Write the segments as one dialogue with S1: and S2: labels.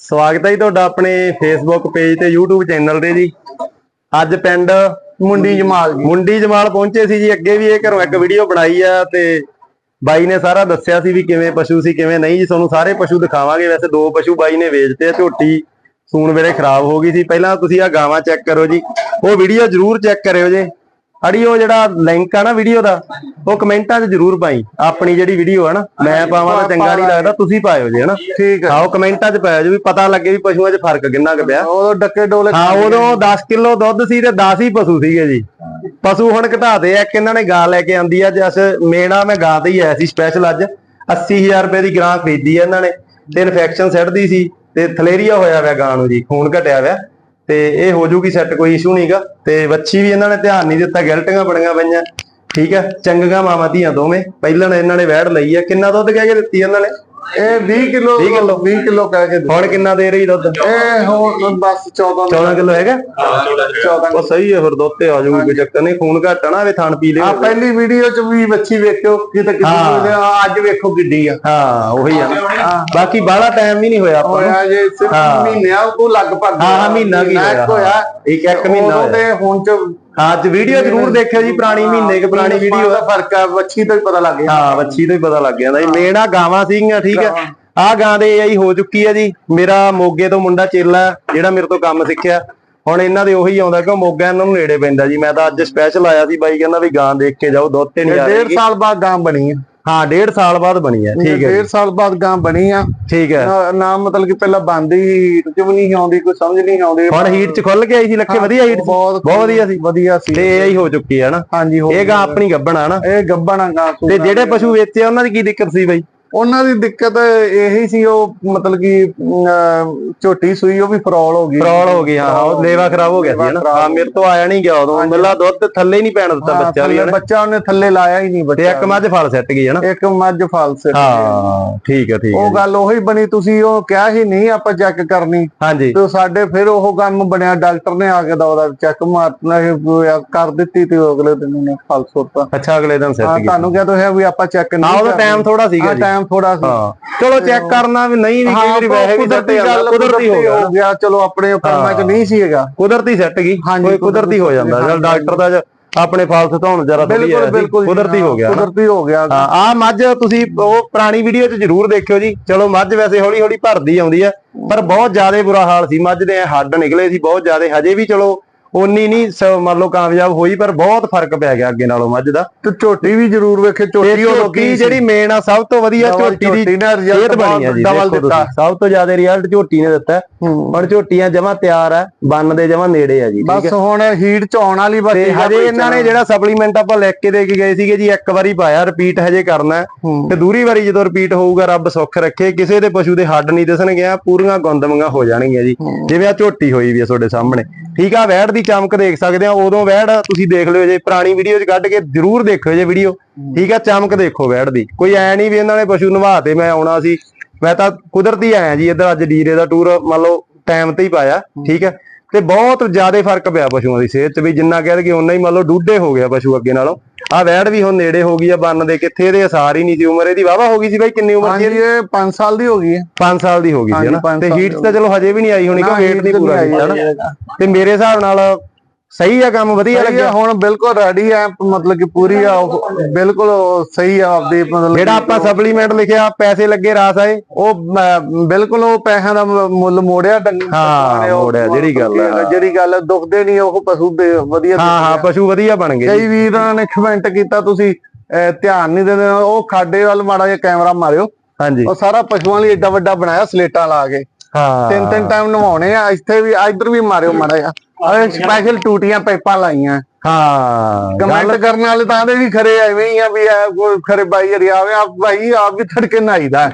S1: ਸਵਾਗਤ ਹੈ ਜੀ ਤੁਹਾਡਾ ਆਪਣੇ ਫੇਸਬੁੱਕ ਪੇਜ ਤੇ YouTube ਚੈਨਲ ਤੇ ਜੀ। ਅੱਜ ਪਿੰਡ
S2: ਮੁੰਡੀ ਜਮਾਲ ਜੀ।
S1: ਮੁੰਡੀ ਜਮਾਲ ਪਹੁੰਚੇ ਸੀ ਜੀ। ਅੱਗੇ ਵੀ ਇਹ ਘਰੋਂ ਇੱਕ ਵੀਡੀਓ ਬਣਾਈ ਆ ਤੇ ਬਾਈ ਨੇ ਸਾਰਾ ਦੱਸਿਆ ਸੀ ਵੀ ਕਿਵੇਂ ਪਸ਼ੂ ਸੀ ਕਿਵੇਂ ਨਹੀਂ ਜੀ। ਤੁਹਾਨੂੰ ਸਾਰੇ ਪਸ਼ੂ ਦਿਖਾਵਾਂਗੇ। ਵੈਸੇ ਦੋ ਪਸ਼ੂ ਬਾਈ ਨੇ ਵੇਚਤੇ ਆ ਝੋਟੀ ਸੂਣ ਵੇਲੇ ਖਰਾਬ ਹੋ ਗਈ ਸੀ। ਪਹਿਲਾਂ ਤੁਸੀਂ ਆ ਗਾਵਾਂ ਚੈੱਕ ਕਰੋ ਜੀ। ਉਹ ਵੀਡੀਓ ਜਰੂਰ ਚੈੱਕ ਕਰਿਓ ਜੇ। ਅੜੀ ਉਹ ਜਿਹੜਾ ਲਿੰਕ ਆ ਨਾ ਵੀਡੀਓ ਦਾ ਉਹ ਕਮੈਂਟਾਂ 'ਚ ਜਰੂਰ ਪਾਈ। ਆਪਣੀ ਜਿਹੜੀ ਵੀਡੀਓ ਆ ਨਾ ਮੈਂ ਪਾਵਾਂ ਤਾਂ ਚੰਗਾ ਨਹੀਂ ਲੱਗਦਾ ਤੁਸੀਂ ਪਾਇਓ ਜੀ ਹਨਾ?
S2: ਠੀਕ ਹੈ
S1: ਆਓ ਕਮੈਂਟਾਂ 'ਚ ਪਾਇਓ ਜੀ ਵੀ ਪਤਾ ਲੱਗੇ ਵੀ ਪਸ਼ੂਆਂ 'ਚ ਫ਼ਰਕ ਕਿੰਨਾ ਕੁ ਪਿਆ।
S2: ਉਹ ਡੱਕੇ ਡੋਲੇ
S1: ਹਾਂ ਉਦੋਂ 10 ਕਿਲੋ ਦੁੱਧ ਸੀ ਤੇ 10 ਹੀ ਪਸ਼ੂ ਸੀਗੇ ਜੀ। ਪਸ਼ੂ ਹੁਣ ਘਟਾਦੇ ਆ ਇੱਕ ਇਹਨਾਂ ਨੇ ਗਾਂ ਲੈ ਕੇ ਆਂਦੀ ਆ ਜਸ ਮੇਣਾ ਮੈਂ ਗਾਂ ਤੇ ਹੀ ਆਇਆ ਸੀ ਸਪੈਸ਼ਲ ਅੱਜ। 80000 ਰੁਪਏ ਦੀ ਗਾਂ ਖਰੀਦੀ ਆ ਇਹਨਾਂ ਨੇ ਤੇ ਇਨਫੈਕਸ਼ਨ ਸੈੱਟਦੀ ਸੀ ਤੇ ਥਲੇਰੀਆ ਹੋਇਆ ਹੋਇਆ ਗਾਂ ਨੂੰ ਜੀ ਖੂਨ ਘਟਿਆ ਹੋਇਆ ਤੇ ਇਹ ਹੋ ਜੂਗੀ ਸੈੱਟ ਕੋਈ ਇਸ਼ੂ ਨਹੀਂਗਾ ਤੇ ਵੱਛੀ ਵੀ ਇਹਨਾਂ ਨੇ ਧਿਆਨ ਨਹੀਂ ਦਿੱਤਾ, ਗਿਲਟੀਆਂ ਬੜੀਆਂ ਪਈਆਂ। ਠੀਕ ਹੈ, ਚੰਗੀਆਂ ਮਾਵਾਂ ਧੀਆਂ ਦੋਵੇਂ। ਪਹਿਲਾਂ ਇਹਨਾਂ ਨੇ ਵਹਿੜ ਲਈ ਆ। ਕਿੰਨਾ ਦੁੱਧ ਕਹਿ ਕੇ ਦਿੱਤੀ ਇਹਨਾਂ ਨੇ?
S2: ਇਹ 20 ਕਿਲੋ
S1: 20 ਕਿਲੋ।
S2: 20 ਕਿਲੋ ਕਹਿ ਕੇ
S1: ਹੁਣ ਕਿੰਨਾ ਦੇ ਰਹੀ ਦੁੱਧ?
S2: ਇਹ ਹੋਰ ਬਸ 14
S1: 14 ਕਿਲੋ ਹੈਗਾ?
S2: 14
S1: ਉਹ ਸਹੀ ਹੈ ਫਿਰ ਦੁੱਧ ਤੇ ਆ ਜਾਊਗੀ ਕੋਈ ਚੱਕਰ ਨਹੀਂ ਖੂਨ ਘੱਟ ਆ ਨਾ ਇਹ ਥਣ ਪੀ
S2: ਆ
S1: ਲਿਓ
S2: ਪਹਿਲੀ ਵੀਡੀਓ ਚ ਵੀ ਬੱਚੀ ਵੇਖਿਓ ਕਿਤੇ ਆ, ਅੱਜ ਵੇਖੋ ਗਿੱਡੀ ਆ।
S1: ਹਾਂ ਉਹੀ ਆ। ਬਾਕੀ ਬਾਹਲਾ ਟਾਈਮ ਵੀ ਨਹੀਂ ਹੋਇਆ ਆਪਾਂ ਨੂੰ।
S2: ਹੋਇਆ ਜੇ ਸਿਰਫ। ਮਹੀਨਿਆਂ ਤੋਂ ਲਗਭਗ
S1: ਹਾਂ, ਹਾਂ, ਮਹੀਨਾ ਕੀ ਹੋਇਆ। ਇੱਕ- ਇੱਕ ਮਹੀਨਾ
S2: ਤੇ ਹੁਣ ਚ
S1: ਹਾਂ ਅੱਜ ਵੀਡੀਓ ਜ਼ਰੂਰ ਦੇਖਿਓ ਜੀ ਪੁਰਾਣੀ ਮਹੀਨੇ ਕੁ ਪੁਰਾਣੀ ਵੀਡੀਓ
S2: ਦਾ ਫ਼ਰਕ ਆ ਬੱਚੀ ਤੋਂ ਹੀ ਪਤਾ ਲੱਗ ਗਿਆ।
S1: ਹਾਂ ਵੱਛੀ ਤੋਂ ਹੀ ਪਤਾ ਲੱਗ ਜਾਂਦਾ ਜੀ ਮੇਨ ਆ ਗਾਵਾਂ ਸੀਗੀਆਂ ਠੀਕ ਹੈ ਆ ਗਾਂ ਦੇ ਆਈ ਹੋ ਚੁੱਕੀ ਹੈ ਜੀ। ਮੇਰਾ ਮੋਗੇ ਤੋਂ ਮੁੰਡਾ ਚੇਲਾ ਹੈ, ਜਿਹੜਾ ਮੇਰੇ ਤੋਂ ਕੰਮ ਸਿੱਖਿਆ। ਹੁਣ ਇਹਨਾਂ ਦੇ ਉਹੀ ਆਉਂਦਾ ਕਿ ਮੋਗਾ ਇਹਨਾਂ ਨੂੰ ਨੇੜੇ ਪੈਂਦਾ ਜੀ। ਮੈਂ ਤਾਂ ਅੱਜ ਸਪੈਸ਼ਲ ਆਇਆ ਸੀ ਬਾਈ ਕਹਿੰਦਾ ਵੀ ਗਾਂ ਦੇਖ ਕੇ ਜਾਓ ਦੁੱਧ ਤੇ ਨਹੀਂ ਆ
S2: ਡੇਢ
S1: ਰਹੀ।
S2: ਸਾਲ ਬਾਅਦ ਗਾਂ ਬਣੀ ਆ।
S1: ਹਾਂ ਡੇਢ ਸਾਲ ਬਾਅਦ ਬਣੀ ਹੈ ਠੀਕ ਹੈ
S2: ਡੇਢ ਸਾਲ ਬਾਅਦ ਗਾਂ ਬਣੀ ਆ।
S1: ਠੀਕ ਹੈ।
S2: ਨਾ- ਮਤਲਬ ਕਿ ਪਹਿਲਾਂ ਬੰਦੀ ਹੀਟ ਚ ਵੀ ਨਹੀਂ ਆਉਂਦੀ ਕੋਈ ਸਮਝ ਨਹੀਂ ਆਉਂਦੀ।
S1: ਹੁਣ ਹੀਟ ਚ ਖੁੱਲ ਕੇ ਆਈ ਸੀ ਲੱਖੇ ਵਧੀਆ ਹੀਟ
S2: ਬਹੁਤ
S1: ਬਹੁਤ ਵਧੀਆ ਸੀ।
S2: ਵਧੀਆ ਸੀ।
S1: ਤੇ ਇਹ ਹੀ ਹੋ ਚੁੱਕੀ ਹੈ ਨਾ।
S2: ਹਾਂਜੀ ਹੋ
S1: ਇਹ ਗਾਂ ਆਪਣੀ ਗੱਬਣ ਆ ਨਾ।
S2: ਇਹ ਗੱਬਣਾ ਗਾਂ ਸੂਣਾ।
S1: ਤੇ ਜਿਹੜੇ ਪਸ਼ੂ ਵੇਚੇ ਆ, ਉਹਨਾਂ ਦੀ ਕੀ ਦਿੱਕਤ ਸੀ ਬਾਈ?
S2: ਉਹਨਾਂ ਦੀ ਦਿੱਕਤ ਇਹੀ ਸੀ ਉਹ ਮਤਲਬ ਕਿ ਅਮ, ਝੋਟੀ ਸੂਈ ਉਹ ਵੀ ਫਰੋਲ ਹੋ ਗਈ।
S1: ਫਰੌਲ ਹੋ ਗਈ ਹਾਂ ਉਹ ਲੇਵਾ ਖਰਾਬ ਹੋ ਗਿਆ ਸੀ ਨਾ ਹਾਂ ਮੇਰੇ ਤੋਂ ਆਇਆ ਨਹੀਂ ਗਿਆ ਉਦੋਂ। ਮੇਲਾ ਦੁੱਧ ਥੱਲੇ ਹੀ ਨਹੀਂ ਪੈਣ ਦਿੱਤਾ
S2: ਹਾਂ,
S1: ਬੱਚਾ ਵੀ
S2: ਥੱਲੇ ਬੱਚਾ ਉਹਨੇ ਥੱਲੇ ਲਾਇਆ ਹੀ ਨਹੀਂ
S1: ਤੇ
S2: ਬੱਚਾ
S1: ਇੱਕ ਮੱਝ ਫਲ ਸੱਟ ਗਈ ਹੈ ਨਾ
S2: ਇੱਕ ਮੱਝ ਫਲ ਸੇ
S1: ਹਾਂ ਠੀਕ ਹੈ ਠੀਕ ਹੈ
S2: ਉਹ ਗੱਲ ਉਹੀ ਬਣੀ ਤੁਸੀਂ ਉਹ ਕਿਹਾ ਹੀ ਨਹੀਂ ਆਪਾਂ ਚੈੱਕ ਕਰਨੀ।
S1: ਹਾਂਜੀ।
S2: ਤੇ ਸਾਡੇ ਫਿਰ ਉਹ ਕੰਮ ਬਣਿਆ ਡਾਕਟਰ ਨੇ ਆ ਕੇ ਦਾ ਉਹਦਾ ਚੈੱਕ ਮਾਰਨਾ ਇਹ ਕਰ ਦਿੱਤੀ ਤੇ ਅਗਲੇ ਦਿਨ ਉਹਨੇ ਫਲ ਸੁੱਟਤਾ।
S1: ਅੱਛਾ ਅਗਲੇ ਦਿਨ ਸੱਟ
S2: ਹਾਂ
S1: ਗਈ।
S2: ਤੁਹਾਨੂੰ ਕਿਹਾ ਤਾਂ ਹੈ ਵੀ ਆਪਾਂ ਚੈੱਕ
S1: ਹਾਂ
S2: ਨਹੀਂ
S1: ਉਹਦਾ ਟਾਈਮ ਥੋੜਾ ਸੀਗਾ
S2: ਹਾਂ
S1: ਜੀ।
S2: ਟਾਈਮ ਥੋੜਾ ਸੀ।
S1: ਹਾਂ। ਚਲੋ ਚੈੱਕ ਕਰਨਾ ਵੀ ਨਹੀਂ ਵੀ ਕਈ ਵਾਰੀ ਵੈਸੇ ਵੀ ਸੱਟ ਜਾਂਦਾ ਕੁਦਰਤੀ ਹੋ ਗਿਆ।
S2: ਚਲੋ ਆਪਣੇ ਕਰਮਾਂ ਚ ਨਹੀਂ ਸੀ ਹੈਗਾ।
S1: ਕੁਦਰਤੀ ਸੱਟ ਗਈ। ਕੋਈ ਕੁਦਰਤੀ ਹੋ ਜਾਂਦਾ। ਚਲ ਡਾਕਟਰ ਦਾ ਆਪਣੇ ਫਲ ਸਤਾਉਣ ਜਰਾ ਥੋੜੀ
S2: ਬਿਲਕੁਲ
S1: ਕੁਦਰਤੀ ਹੋ ਗਿਆ।
S2: ਕੁਦਰਤੀ ਹੋ ਗਿਆ।
S1: ਹਾਂ ਆ ਮੱਝ ਤੁਸੀਂ ਉਹ ਪੁਰਾਣੀ ਵੀਡੀਓ 'ਚ ਜਰੂਰ ਦੇਖਿਓ ਜੀ। ਚਲੋ ਮੱਝ ਵੈਸੇ ਹੌਲੀ ਹੌਲੀ ਭਰਦੀ ਆਉਂਦੀ ਆ ਪਰ ਬਹੁਤ ਜ਼ਿਆਦਾ ਬੁਰਾ ਹਾਲ ਸੀ। ਮੱਝ ਦੇ ਹੱਡ ਨਿਕਲੇ ਸੀ। ਬਹੁਤ ਜ਼ਿਆਦਾ। ਹਜੇ ਵੀ ਚਲੋ ਉਨੀ ਨਹੀਂ ਸ- ਮੰਨ ਲਓ ਕਾਮਯਾਬ ਹੋਈ ਪਰ ਬਹੁਤ ਫ਼ਰਕ ਪੈ ਗਿਆ ਅੱਗੇ ਨਾਲੋਂ ਮੱਝ ਦਾ।
S2: ਤੇ ਝੋਟੀ ਵੀ ਜ਼ਰੂਰ ਵੇਖੇ ਝੋਟੀ ਉਹ
S1: ਝੋਟੀ ਜਿਹੜੀ ਮੇਨ ਆ ਸਭ ਤੋਂ ਵਧੀਆ ਝੋਟੀ ਦੀ
S2: ਝੋਟੀ ਨੇ result
S1: ਸਿਹਤ ਬਣੀ ਆ ਜੀ
S2: ਡਬਲ
S1: ਦੇਖੋ
S2: ਦਿੱਤਾ।
S1: ਤੁਸੀਂ ਸਭ ਤੋਂ ਜ਼ਿਆਦਾ ਰਿਜ਼ਲਟ ਝੋਟੀ ਨੇ ਦਿੱਤਾ। ਹੁਣ ਝੋਟੀਆਂ ਜਮਾ ਤਿਆਰ ਆ ਬੰਨ ਦੇ ਜਮਾ ਨੇੜੇ ਆ ਜੀ ਠੀਕ
S2: ਬਸ ਹੁਣ ਹੀਟ ਚ ਆਉਣ ਵਾਲੀ ਬਸ
S1: ਤੇ ਹਜੇ ਇਹਨਾਂ ਨੇ ਜਿਹੜਾ ਸਪਲੀਮੈਂਟ ਆਪਾਂ ਲਿਖ ਕੇ ਦੇ ਕੇ ਗਏ ਸੀਗੇ ਜੀ ਇੱਕ ਵਾਰੀ ਪਾਇਆ ਰਿਪੀਟ ਹਜੇ ਕਰਨਾ। ਹੈ।
S2: ਹੂੰ।
S1: ਤੇ ਦੂਰੀ ਵਾਰੀ ਜਦੋਂ ਰਿਪੀਟ ਹੋਊਗਾ ਰੱਬ ਸੁੱਖ ਰੱਖੇ ਕਿਸੇ ਦੇ ਪਸ਼ੂ ਦੇ ਹੱਡ ਨਹੀਂ ਦਿਸਣਗੇ ਆ ਪੂਰੀਆਂ ਗੁੰਦਮੀਆਂ ਹੋ ਜਾਣਗੀਆਂ ਜੀ। ਜਿਵੇਂ ਆ ਝੋਟੀ ਹੋਈ ਵੀ ਆ ਤੁਹਾਡੇ ਸਾਹਮਣੇ। ਠੀਕ ਆ, ਵੈੜ ਦੀ ਚਮਕ ਦੇਖ ਸਕਦੇ ਆ, ਉਦੋਂ ਵੈੜ ਤੁਸੀਂ ਦੇਖ ਲਿਓ ਜੇ, ਪੁਰਾਣੀ ਵੀਡੀਓ 'ਚ ਕੱਢ ਕੇ ਜ਼ਰੂਰ ਦੇਖਿਓ ਜੇ ਵੀਡੀਓ ਠੀਕ ਆ, ਚਮਕ ਦੇਖੋ ਵੈੜ ਦੀ। ਕੋਈ ਐ ਨਹੀਂ ਵੀ ਇਹਨਾਂ ਨੇ ਪਸ਼ੂ ਨਵਾ ਤੇ ਮੈਂ ਆਉਣਾ ਸੀ। ਮੈਂ ਤਾਂ ਕੁਦਰਤੀ ਆਇਆ ਜੀ ਇੱਧਰ ਅੱਜ ਡੀਰੇ ਦਾ ਟੂਰ ਮੰਨ ਲਓ ਟਾਈਮ ਤੇ ਹੀ ਪਾਇਆ, ਠੀਕ ਹੈ ਤੇ ਬਹੁਤ ਜ਼ਿਆਦਾ ਫ਼ਰਕ ਪਿਆ ਪਸ਼ੂਆਂ ਦੀ ਸਿਹਤ 'ਚ ਵੀ, ਜਿੰਨਾ ਕਹਿ ਕਿ ਉਨਾ ਹੀ ਮੰਨ ਲਓ ਡੂਢੇ ਹੋ ਗਿਆ ਪਸ਼ੂ ਅੱਗੇ ਨਾਲੋਂ। ਆ ਵੈੜ ਵੀ ਹੁਣ ਨੇੜੇ ਹੋ ਗਈ ਆ ਬੰਨ ਦੇ ਕਿੱਥੇ ਇਹਦੇ ਅਸਾਰ ਹੀ ਨਹੀਂ ਸੀ ਉਮਰ ਇਹਦੀ ਵਾਵਾ ਹੋ ਗਈ ਸੀ ਬਾਈ ਕਿੰਨੀ ਉਮਰ ਸੀ
S2: ਹਾਂਜੀ ਇਹ 5 ਸਾਲ ਦੀ ਹੋ ਗਈ ਹੈ।
S1: 5 ਸਾਲ ਦੀ ਹੋ ਗਈ ਸੀ
S2: ਹਾਂਜੀ,
S1: ਹਨਾ
S2: ਪੰਜ
S1: ਤੇ
S2: ਸਾਲ
S1: ਹੀਟ ਤਾਂ ਚਲੋ ਹਜੇ ਵੀ ਨਹੀਂ ਆਈ ਹੋਣੀ
S2: ਨਾ,
S1: ਕਿ ਵੇਟ
S2: heat
S1: ਨਹੀਂ
S2: ਤੇ
S1: ਪੂਰਾ
S2: ਨਹੀਂ ਆਈ
S1: ਹਨਾ ਤੇ ਮੇਰੇ ਹਿਸਾਬ ਨਾਲ ਸਹੀ ਆ ਕੰਮ ਵਧੀਆ ਲੱਗਿਆ।
S2: ਆ, ਹੁਣ ਬਿਲਕੁਲ ਰੈਡੀ ਹੈ ਮਤਲਬ ਕਿ ਪੂਰੀ ਆ ਬਿਲਕੁਲ ਸਹੀ ਆ ਆਪਦੀ ਮਤਲਬ
S1: ਜਿਹੜਾ ਆਪਾਂ ਸਪਲੀਮੈਂਟ ਲਿਖਿਆ ਪੈਸੇ ਲੱਗੇ ਰਾਸ ਆਏ
S2: ਉਹ ਬਿਲਕੁਲ ਉਹ ਪੈਸਿਆਂ ਦਾ ਮੁੱਲ ਮੋੜਿਆ ਡੰਗ
S1: ਹਾਂ, ਮੋੜਿਆ, ਜਿਹੜੀ ਗੱਲ ਆ।
S2: ਜਿਹੜੀ ਗੱਲ ਆ, ਦੁਖਦੇ ਨਹੀਂ ਉਹ ਪਸ਼ੂ ਵਧੀਆ
S1: ਹਾਂ ਹਾਂ ਪਸ਼ੂ ਵਧੀਆ ਬਣ ਗਏ।
S2: ਕਈ ਵੀਰਾਂ ਨੇ ਕਮੈਂਟ ਕੀਤਾ ਤੁਸੀਂ ਧਿਆਨ ਨਹੀਂ ਦਿੰਦੇ ਉਹ ਖਾਡੇ ਵੱਲ ਮਾੜਾ ਜਿਹਾ ਕੈਮਰਾ ਮਾਰਿਓ।
S1: ਹਾਂਜੀ।
S2: ਉਹ ਸਾਰਾ ਪਸ਼ੂਆਂ ਲਈ ਏਡਾ ਵੱਡਾ ਬਣਾਇਆ ਸਲੇਟਾਂ ਲਾ ਕੇ।
S1: ਹਾਂ।
S2: ਤਿੰਨ ਤਿੰਨ ਟਾਈਮ ਨਵਾਉਣੇ ਆ ਇੱਥੇ ਵੀ ਇੱਧਰ ਵੀ ਮਾਰਿਓ ਮਾੜਾ ਜਿਹਾ। ਆਹ ਸਪੈਸ਼ਲ ਟੂਟੀਆਂ ਪਾਈਪਾਂ ਲਾਈਆਂ।
S1: ਹਾਂ
S2: ਕਮੈਂਟ ਕਰਨ ਵਾਲੇ ਤਾਂ ਆਦੇ ਵੀ ਖਰੇ ਐਵੇਂ ਹੀ ਆ ਵੀ ਇਹ ਕੋਈ ਖਰੇ ਬਾਈ ਹਰੀ ਆਵੇ ਆਪ ਭਾਈ ਆਪ ਵੀ ਹੈ।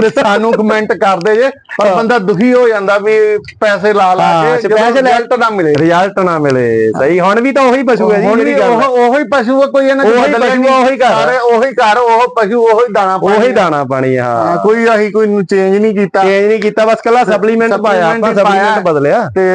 S2: ਤੇ ਸਾਨੂੰ ਕਮੈਂਟ ਕਰਦੇ ਜੇ ਪਰ ਬੰਦਾ ਦੁਖੀ ਹੋ ਜਾਂਦਾ ਵੀ ਪੈਸੇ ਲਾ ਲਾ
S1: ਹਾਂ,
S2: ਕੇ
S1: special
S2: ਰਿਜ਼ਲਟ ਨਾ ਮਿਲੇ
S1: ਰਿਜ਼ਲਟ ਨਾ ਮਿਲੇ ਸਹੀ ਹੁਣ ਵੀ ਤਾਂ ਉਹੀ ਪਸ਼ੂ ਹੈ ਜੀ ਗੱਲ
S2: ਉਹ
S1: ਹੈ।
S2: ਪਸ਼ੂ ਆ, ਕੋਈ ਇਹਨਾਂ ਬਦਲਿਆ
S1: ਪਸ਼ੂ,
S2: ਨਹੀਂ।
S1: ਉਹੀ ਘਰ ਆ।
S2: ਸਾਰੇ ਉਹੀ ਘਰ ਉਹ ਪਸ਼ੂ ਉਹੀ ਦਾਣਾ ਪਾਣੀ
S1: ਉਹੀ ਦਾਣਾ ਪਾਣੀ ਆ, ਹਾਂ
S2: ਹਾਂ, ਕੋਈ ਅਸੀਂ ਕੋਈ ਚੇਂਜ ਨਹੀਂ ਕੀਤਾ
S1: ਚੇਂਜ ਨਹੀਂ ਕੀਤਾ ਬਸ ਕੱਲਾ ਸਪਲੀਮੈਂਟ ਪਾਇਆ ਆਪਾਂ
S2: ਹੀ।
S1: ਸਪਲੀਮੈਂਟ ਬਦਲਿਆ
S2: ਤੇ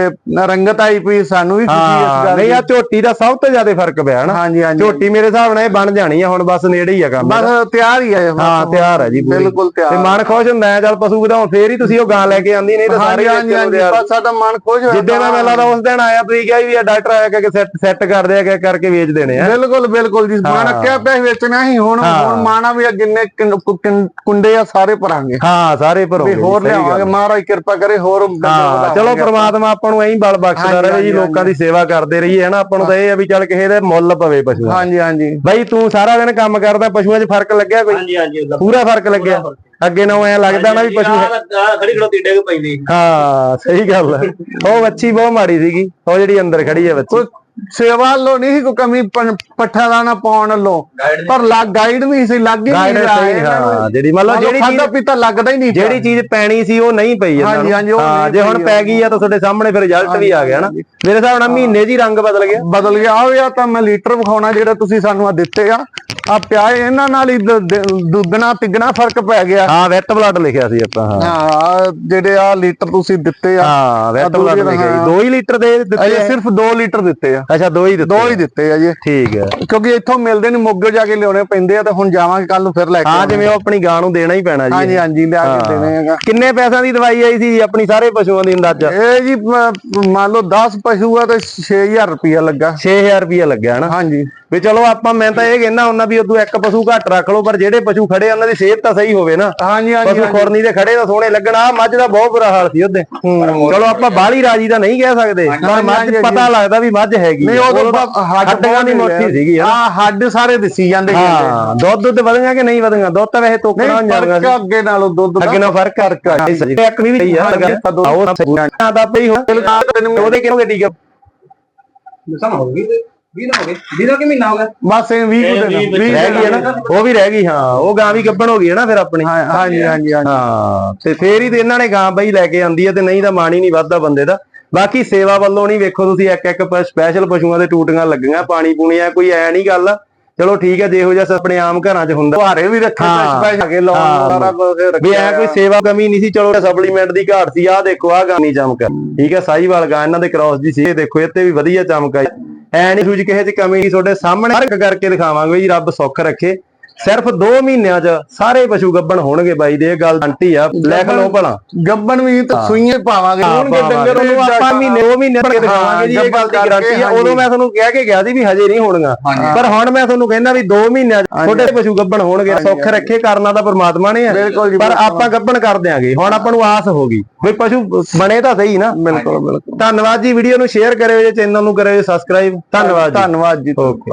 S2: ਰੰਗਤ ਆਈ ਪਈ ਸਾਨੂੰ ਵੀ ਖੁਸ਼ੀ ਇਸ
S1: ਹਾਂ
S2: ਗੱਲ
S1: ਨਹੀਂ
S2: ਦੀ
S1: ਆ ਝੋਟੀ ਦਾ ਸਭ ਸਭ ਤੋਂ ਜ਼ਿਆਦਾ ਫ਼ਰਕ ਪਿਆ ਹਨਾ?
S2: ਹਾਂਜੀ ਹਾਂਜੀ।
S1: ਝੋਟੀ ਮੇਰੇ ਹਿਸਾਬ ਨਾਲ ਇਹ ਬਣ ਜਾਣੀ ਆ ਹੁਣ ਬਸ ਨੇੜੇ ਹੀ ਆ ਕੰਮ
S2: ਬਸ ਤਿਆਰ ਹੀ ਹੈ
S1: ਹਾਂ ਤਿਆਰ ਹੈ ਜੀ।
S2: ਬਿਲਕੁਲ
S1: ਤੇ
S2: ਤਿਆਰ
S1: ਮਨ ਖੁਸ਼ ਹੁੰਦਾ ਹੈ ਚੱਲ ਪਸ਼ੂ ਵਧਾਉਣ ਫੇਰ ਹੀ ਤੁਸੀਂ ਉਹ ਗਾਂ ਲੈ ਕੇ ਆਂਦੀ ਨਹੀਂ ਤਾਂ ਸਾਰੇ
S2: ਬਸ ਸਾਡਾ ਮਨ ਖੁਸ਼ ਹੋਇਆ
S1: ਜਿੱਦੇ ਮੈਂ ਮੈਨੂੰ ਲੱਗਦਾ ਉਸ ਦਿਨ ਆਇਆ ਤੁਸੀਂ ਕਿਹਾ ਵੀ ਇਹ ਡਾਕਟਰ ਆਇਆ ਕਿ ਸੈੱਟ ਸੈੱਟ ਕਰਦੇ ਆ ਕਿ ਕਰਕੇ ਵੇਚ ਦੇਣੇ ਆ।
S2: ਬਿਲਕੁਲ ਬਿਲਕੁਲ ਜੀ। ਮਨ ਕਿਹਾ ਪਿਆ ਸੀ ਵੇਚਣਾ ਹੀ ਹੁਣ ਹੁਣ ਮਾਣਾ ਵੀ ਆ ਜਿੰਨੇ ਕੁੰਡੇ ਆ ਸਾਰੇ ਭਰਾਂਗੇ।
S1: ਹਾਂ ਸਾਰੇ ਭਰੋ
S2: ਵੀ ਹੋਰ ਲਿਆਵਾਂਗੇ। ਮਹਾਰਾਜ ਕਿਰਪਾ ਕਰੇ ਹੋਰ।
S1: ਚਲੋ ਪ੍ਰਮਾਤਮਾ ਆਪਾਂ ਨੂੰ ਐਂ ਬਲ ਬਖਸ਼ਦਾ ਰਹੇ ਜੀ ਲੋਕਾਂ ਦੀ ਸੇਵਾ ਕਰਦੇ ਰਹੀਏ ਹਨਾ? ਆਪਾਂ ਨੂੰ ਤਾਂ ਇਹ ਆ ਵੀ ਚੱਲ ਕਿਸੇ ਦੇ ਮੁੱਲ ਪਵੇ ਪਸ਼ੂ
S2: ਹਾਂਜੀ ਹਾਂਜੀ।
S1: ਬਾਈ ਤੂੰ ਸਾਰਾ ਦਿਨ ਕੰਮ ਕਰਦਾ ਪਸ਼ੂਆਂ 'ਚ ਫ਼ਰਕ ਲੱਗਿਆ ਕੋਈ?
S3: ਹਾਂਜੀ ਹਾਂਜੀ
S1: ਪੂਰਾ ਫ਼ਰਕ ਲੱਗਿਆ? ਅੱਗੇ ਨਾ ਐ ਲੱਗਦਾ ਨਾ ਵੀ ਪਸ਼ੂ
S3: ਖੜੀ ਖੜੋਤੀ ਡਿੱਗ ਪੈਂਦੀ
S1: ਹਾਂ ਸਹੀ ਗੱਲ ਹੈ ਉਹ ਵੱਛੀ ਬਹੁਤ ਮਾੜੀ ਸੀਗੀ ਉਹ ਜਿਹੜੀ ਅੰਦਰ ਖੜੀ ਹੈ ਵੱਛੀ।
S2: ਸੇਵਾ ਲੋ ਨਹੀਂ ਸੀ ਕੋਈ ਕਮੀ ਪੱਠਾ ਦਾਣਾ ਪਾਉਣ ਲੋ
S3: Guide
S2: ਪਰ ਲੱਗ ਗਾਈਡ ਨਹੀਂ ਸੀ ਲੱਗ ਹੀ ਨਹੀਂ
S1: ਗਾਈਡ
S2: ਰਿਹਾ।
S1: ਸਹੀ
S2: ਇਹਨਾਂ ਨੂੰ।
S1: ਹਾਂ ਜਿਹੜੀ ਮਤਲਬ ਜਿਹੜੀ
S2: ਖਾਧਾ
S1: ਚੀਜ਼
S2: ਪੀਤਾ ਲੱਗਦਾ ਹੀ ਨਹੀਂ ਪਿਆ।
S1: ਜਿਹੜੀ ਚੀਜ਼ ਪੈਣੀ ਸੀ ਉਹ ਨਹੀਂ ਪਈ ਇਹਨਾਂ
S2: ਹਾਂਜੀ,
S1: ਨੂੰ।
S2: ਹਾਂਜੀ, ਉਹ
S1: ਹਾਂ
S2: ਨਹੀਂ
S1: ਜੇ ਹੁਣ
S2: ਪਈ
S1: ਪੈ ਗਈ ਆ ਤਾਂ ਤੁਹਾਡੇ ਸਾਹਮਣੇ ਫਿਰ ਰਿਜ਼ਲਟ ਵੀ ਆ ਗਿਆ ਨਾ। ਮੇਰੇ ਹਿਸਾਬ ਨਾਲ ਮਹੀਨੇ ਹੀ। ਰੰਗ ਬਦਲ ਗਿਆ।
S2: ਬਦਲ ਗਿਆ। ਆ ਗਿਆ ਤਾਂ ਮੈਂ ਲੀਟਰ ਵਿਖਾਉਣਾ ਜਿਹੜਾ ਤੁਸੀਂ ਸਾਨੂੰ ਆ ਦਿੱਤੇ ਆ। ਆ ਪਿਆ ਇਹਨਾਂ ਨਾਲ ਹੀ ਦ- ਦ- ਦੁੱਗਣਾ ਤਿੱਗਣਾ ਫ਼ਰਕ ਪੈ ਗਿਆ।
S1: ਹਾਂ ਵੈਟ ਬਲੱਡ ਲਿਖਿਆ ਸੀ ਆਪਾਂ ਹਾਂ।
S2: ਹਾਂ ਆਹ ਜਿਹੜੇ ਆ ਲੀਟਰ ਤੁਸੀਂ ਦਿੱਤੇ ਆ
S1: ਹਾਂ ਵੈਟ
S2: ਦੋ
S1: ਬਲੱਡ ਲਿਖਿਆ
S2: ਹਾਂ।
S1: ਸੀ 2 ਹੀ ਲੀਟਰ ਦੇ ਦਿੱਤੇ
S2: ਅਜੇ
S1: ਆ?
S2: ਸਿਰਫ 2 ਲੀਟਰ ਦਿੱਤੇ ਆ।
S1: ਅੱਛਾ ਦੋ ਹੀ ਦਿੱਤੇ
S2: ਦੋ ਹੀ ਦਿੱਤੇ ਆ ਜੀ।
S1: ਠੀਕ ਹੈ
S2: ਕਿਉਂਕਿ ਇੱਥੋਂ ਮਿਲਦੇ ਨਹੀਂ ਮੋਗੇ ਜਾ ਕੇ ਲਿਆਉਣੇ ਪੈਂਦੇ ਆ ਤੇ ਹੁਣ ਜਾਵਾਂਗੇ ਕੱਲ ਨੂੰ ਫਿਰ ਲੈ ਕੇ
S1: ਹਾਂ। ਜਿਵੇਂ ਉਹ ਆਪਣੀ ਗਾਂ ਨੂੰ ਦੇਣਾ ਹੀ ਪੈਣਾ ਜੀ।
S2: ਹਾਂਜੀ ਹਾਂਜੀ ਲਿਆ ਕੇ ਦੇਣੇ ਹੈਗਾ।
S1: ਕਿੰਨੇ ਪੈਸਿਆਂ ਦੀ ਦਵਾਈ ਆਈ ਸੀ ਜੀ ਆਪਣੀ ਸਾਰੇ ਪਸ਼ੂਆਂ ਦੀ ਅੰਦਾਜ਼ਾ?
S2: ਇਹ ਜੀ ਮੰਨ ਲਓ 10 ਪਸ਼ੂ ਆ ਤੇ 6000 ਰੁਪਇਆ ਲੱਗਾ।
S1: 6000 ਰੁਪਇਆ ਲੱਗਿਆ ਹਨਾ?
S2: ਹਾਂਜੀ।
S1: ਵੀ ਚਲੋ ਆਪਾਂ ਮੈਂ ਤਾਂ ਇਹ ਕਹਿੰਦਾ ਹੁੰਦਾ ਵੀ ਉਦੋਂ ਇੱਕ ਪਸ਼ੂ ਘੱਟ ਰੱਖ ਲਓ ਪਰ ਜਿਹੜੇ ਪਸ਼ੂ ਖੜੇ ਆ ਉਹਨਾਂ ਦੀ ਸਿਹਤ ਤਾਂ ਸਹੀ ਹੋਵੇ ਨਾ।
S2: ਹਾਂਜੀ ਹਾਂਜੀ
S1: ਪਸ਼ੂ ਖੁਰਨੀ ਦੇ ਖੜੇ ਤਾਂ ਸੋਹਣੇ ਲੱਗਣ। ਆ ਮੱਝ ਦਾ ਬਹੁਤ ਬੁਰਾ ਹਾਲ ਸੀ ਉਹਦੇ। ਚਲੋ ਆਪਾਂ ਬਾਹਲੀ ਰਾਜੀ ਤਾਂ ਨਹੀਂ ਕਹਿ ਸਕਦੇ। ਪਰ ਮੱਝ ਪਤਾ ਲੱਗਦਾ ਵੀ ਮੱਝ ਹੈਗੀ
S2: ਨਹੀਂ
S1: ਆ।
S2: ਉਦੋਂ
S1: ਤਾਂ
S2: ਹੱਡ
S1: ਦੀ ਮੋਟੀ ਸੀਗੀ
S2: ਆ ਹੱਡ ਸਾਰੇ ਦਿਸੀ ਜਾਂਦੇ
S1: ਹਾਂ ਦੁੱਧ ਦੁੱਧ ਵਧੀਆਂ ਕਿ ਨਹੀਂ ਵਧੀਆਂ ਦੁੱਧ ਤਾਂ ਵੈਸੇ ਤੋਕਣਾ ਹੋ
S2: ਨਹੀਂ
S1: ਜਾਂਦਾ
S2: ਫ਼ਰਕ ਅੱਗੇ ਨਾਲੋਂ ਦੁੱਧ
S1: ਅੱਗੇ ਨਾਲ ਫ਼ਰਕ ਕਰ ਇੱਕ ਵੀ ਨਹੀਂ ਆ ਨਾ ਦਾ ਪਈ ਹੋ ਉਹਦੇ ਕਿਹਨੂੰ ਟੀਕਾ
S3: ਦਸਾਂ ਹੋ ਗਈ। 20 ਹੋ ਗਏ। 20 ਕਿ ਮਹੀਨਾ ਹੋ ਗਿਆ?
S2: ਬਸ ਇਹ 20 ਕੁ ਦਿਨ 20
S1: ਰਹਿ ਗਈ ਹੈ ਨਾ। ਉਹ ਵੀ ਰਹਿ ਗਈ ਹਾਂ। ਉਹ ਗਾਂ ਵੀ ਗੱਬਣ ਹੋ ਗਈ ਹੈ ਨਾ ਫਿਰ ਆਪਣੀ।
S2: ਹਾਂ ਹਾਂਜੀ ਹਾਂਜੀ
S1: ਹਾਂ ਤੇ ਫੇਰ ਹੀ ਤੇ ਇਹਨਾਂ ਨੇ ਗਾਂ ਬਈ ਲੈ ਕੇ ਆਂਦੀ ਹੈ ਤੇ ਨਹੀਂ ਤਾਂ ਮਾਣ ਨਹੀਂ ਵੱਧਦਾ ਬੰਦੇ ਦਾ। ਬਾਕੀ ਸੇਵਾ ਵੱਲੋਂ ਨਹੀਂ ਵੇਖੋ ਤੁਸੀਂ ਇੱਕ ਇੱਕ ਸਪੈਸ਼ਲ ਪਸ਼ੂਆਂ ਦੇ ਟੂਟੀਆਂ ਲੱਗੀਆਂ ਪਾਣੀ ਪੂਣੀ ਆ ਕੋਈ ਐ ਨਹੀਂ ਗੱਲ। ਚਲੋ ਠੀਕ ਹੈ ਜਿਹੋ ਜਿਹਾ ਆਪਣੇ ਆਮ ਘਰਾਂ 'ਚ ਹੁੰਦਾ।
S2: ਫੁਹਾਰੇ ਵੀ ਰੱਖੇ। ਸਪੈਸ਼ਲ ਕੇ ਲਾਉਣ। ਸਾਰਾ ਕੁਝ
S1: ਵੀ
S2: ਰੱਖਿਆ
S1: ਐ ਕੋਈ ਸੇਵਾ ਕਮੀ ਨਹੀਂ ਸੀ ਚਲੋ ਸਪਲੀਮੈਂਟ ਦੀ ਘਾਟ ਸੀ। ਆਹ ਦੇਖੋ ਆਹ ਗਾਂ ਨਹੀਂ ਚਮਕ। ਠੀਕ ਹੈ ਸਾਈਵਾਲ ਗਾਂ ਇਹਨਾਂ ਦੇ ਕ੍ਰਾਸ ਦੀ ਸੀ। ਇਹ ਦੇਖੋ ਇੱਥੇ ਵੀ ਵਧੀਆ ਚਮਕ ਆਈ ਐ ਨਹੀਂ ਸੂਝ ਕਿਸੇ 'ਚ ਕਮੀ ਤੁਹਾਡੇ ਸਾਹਮਣੇ। ਫ਼ਰਕ ਕਰਕੇ ਦਿਖਾਵਾਂਗੇ ਜੀ, ਰੱਬ ਸੁੱਖ ਰੱਖੇ। ਸਿਰਫ 2 ਮਹੀਨਿਆਂ 'ਚ ਸਾਰੇ ਪਸ਼ੂ ਗੱਬਣ ਹੋਣਗੇ ਬਾਈ ਦੇ ਇਹ ਗੱਲ ਆਂਟੀ ਆ ਲਿਖ ਲਓ ਭਲਾ।
S2: ਗੱਬਣ ਵੀ ਤੇ ਸੂਈਆਂ ਪਾਵਾਂਗੇ
S1: ਹੋਣਗੇ ਡੰਗਰ ਨੂੰ ਆਪਾਂ ਮਹੀਨੇ ਉਹ ਮਹੀਨੇ ਬਣ ਕੇ ਦਿਖਾਵਾਂਗੇ ਜੀ ਇਹ ਗੱਲ ਦੀ ਗਾਰੰਟੀ ਆ ਉਦੋਂ ਮੈਂ ਤੁਹਾਨੂੰ ਕਹਿ ਕੇ ਗਿਆ ਸੀ ਵੀ ਹਜੇ ਨਹੀਂ ਹੋਣਗਾ ਪਰ ਹੁਣ ਮੈਂ ਤੁਹਾਨੂੰ ਕਹਿੰਦਾ ਵੀ 2 ਮਹੀਨਿਆਂ 'ਚ ਤੁਹਾਡੇ ਪਸ਼ੂ ਗੱਬਣ ਹੋਣਗੇ ਸੁੱਖ ਰੱਖੇ ਕਰਨਾ ਤਾਂ ਪਰਮਾਤਮਾ ਨੇ ਪਰ ਆਪਾਂ ਗੱਬਣ ਕਰ ਦਿਆਂਗੇ। ਹੁਣ ਆਪਾਂ ਨੂੰ ਆਸ ਹੋ ਗਈ। ਵੀ ਪਸ਼ੂ ਬਣੇ ਤਾਂ ਸਹੀ ਨਾ।
S2: ਬਿਲਕੁਲ ਬਿਲਕੁਲ।
S1: ਧੰਨਵਾਦ ਜੀ ਵੀਡੀਓ ਨੂੰ ਸ਼ੇਅਰ ਕਰਿਓ ਜੀ ਚੈਨਲ ਨੂੰ ਕਰਿਓ ਸਬਸਕ੍ਰਾਈਬ ਧੰਨਵਾਦ ਜੀ।
S2: ਧੰਨਵਾਦ ਜੀ।
S1: ਓਕੇ।